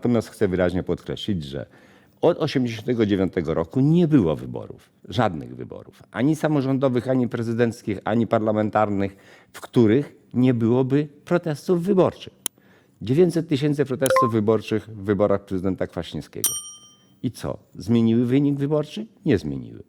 Natomiast chcę wyraźnie podkreślić, że od 1989 roku nie było wyborów, żadnych wyborów, ani samorządowych, ani prezydenckich, ani parlamentarnych, w których nie byłoby protestów wyborczych. 900 tysięcy protestów wyborczych w wyborach prezydenta Kwaśniewskiego. I co? Zmieniły wynik wyborczy? Nie zmieniły.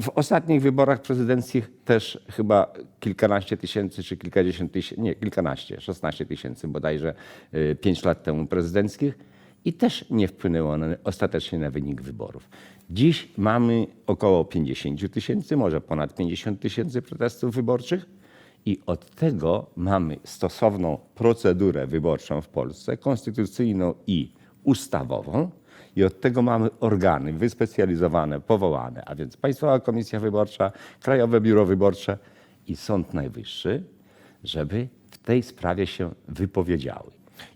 W ostatnich wyborach prezydenckich też chyba kilkanaście tysięcy czy kilkadziesiąt tysięcy, nie, kilkanaście, 16 tysięcy bodajże y, pięć lat temu prezydenckich i też nie wpłynęło one ostatecznie na wynik wyborów. Dziś mamy około 50 tysięcy, może ponad 50 tysięcy protestów wyborczych i od tego mamy stosowną procedurę wyborczą w Polsce, konstytucyjną i ustawową. I od tego mamy organy wyspecjalizowane, powołane, a więc Państwowa Komisja Wyborcza, Krajowe Biuro Wyborcze i Sąd Najwyższy, żeby w tej sprawie się wypowiedziały.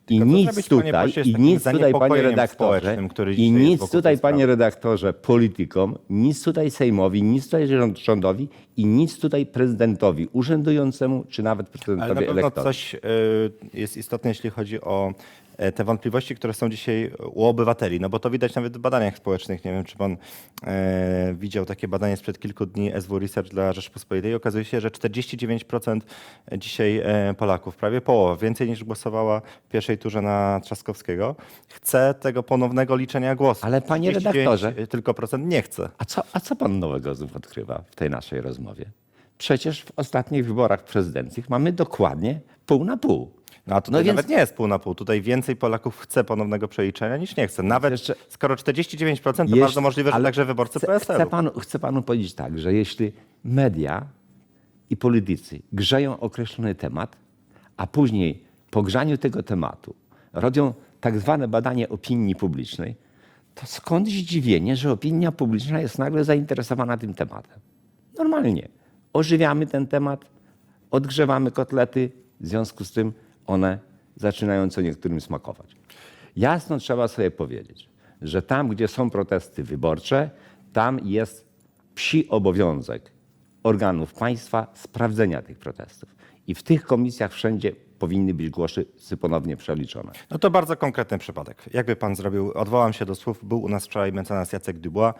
I Tylko nic panie tutaj, pośle, z i takim nic tutaj, panie zaniepokojeniem redaktorze, społecznym, który i dzisiaj jest nic wokół tutaj, tej sprawy? panie redaktorze, politykom, nic tutaj Sejmowi, nic tutaj rząd- rządowi i nic tutaj prezydentowi urzędującemu, czy nawet Ale na prezydentowi pewno coś y, jest istotne, jeśli chodzi o e, te wątpliwości, które są dzisiaj u obywateli. No bo to widać nawet w badaniach społecznych. Nie wiem, czy pan e, widział takie badanie sprzed kilku dni SW Research dla Rzeczpospolitej. Okazuje się, że 49% dzisiaj e, Polaków, prawie połowa, więcej niż głosowała w pierwszej turze na Trzaskowskiego, chce tego ponownego liczenia głosów. Ale panie 39 redaktorze- tylko procent nie chce. A co, a co pan nowego znów odkrywa w tej naszej rozmowie? Przecież w ostatnich wyborach prezydenckich mamy dokładnie pół na pół. No a tutaj więc- nawet nie jest pół na pół. Tutaj więcej Polaków chce ponownego przeliczenia niż nie chce. Nawet Jeszcze- skoro 49% to Jeśli- bardzo możliwe, że ale także wyborcy chcę, PSL-u. chcę, panu, chcę panu powiedzieć tak, że jeśli media i politycy grzeją określony temat, a później po grzaniu tego tematu robią tak zwane badanie opinii publicznej, to skąd zdziwienie, że opinia publiczna jest nagle zainteresowana tym tematem? Normalnie. Ożywiamy ten temat, odgrzewamy kotlety, w związku z tym one zaczynają co niektórym smakować. Jasno trzeba sobie powiedzieć, że tam, gdzie są protesty wyborcze, tam jest psi obowiązek organów państwa sprawdzenia tych protestów. I w tych komisjach wszędzie powinny być głosy ponownie przeliczone. No to bardzo konkretny przypadek. Jakby pan zrobił, odwołam się do słów, był u nas wczoraj mecenas Jacek Dubois,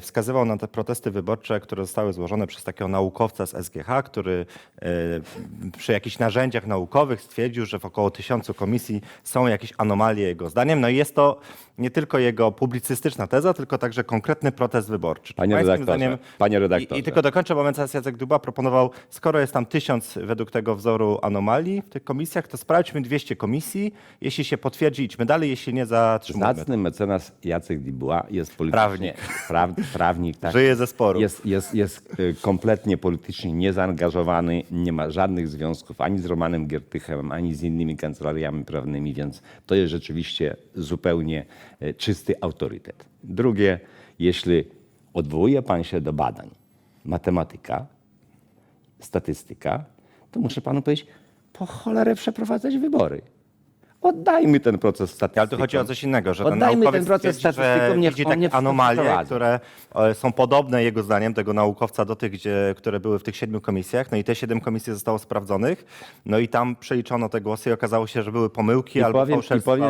wskazywał na te protesty wyborcze, które zostały złożone przez takiego naukowca z SGH, który e, przy jakichś narzędziach naukowych stwierdził, że w około tysiącu komisji są jakieś anomalie jego zdaniem. No i jest to nie tylko jego publicystyczna teza, tylko także konkretny protest wyborczy. Panie redaktorze, panie redaktorze. I, I tylko dokończę, bo mecenas Jacek Duba proponował, skoro jest tam tysiąc według tego wzoru anomalii w tych komisjach, to sprawdźmy 200 komisji. Jeśli się potwierdzi, idźmy dalej, jeśli nie, zatrzymujmy. Zacny mecenas Jacek Dibuła jest politycznie... Prawnik. Prawnik tak. Żyje ze sporu. Jest, jest, jest y, kompletnie politycznie niezaangażowany, nie ma żadnych związków ani z Romanem Giertychem, ani z innymi kancelariami prawnymi, więc to jest rzeczywiście zupełnie y, czysty autorytet. Drugie, jeśli odwołuje pan się do badań matematyka, statystyka, to muszę panu powiedzieć, po cholerę przeprowadzać wybory. Oddajmy ten proces statystykom. Ale tu chodzi o coś innego, że ten Oddajmy naukowiec ten proces twierdzi, statystykom, że niech widzi on takie anomalie, które e, są podobne jego zdaniem, tego naukowca, do tych, gdzie, które były w tych siedmiu komisjach. No i te siedem komisji zostało sprawdzonych. No i tam przeliczono te głosy i okazało się, że były pomyłki I albo powiem- i fałszerstwa. powiem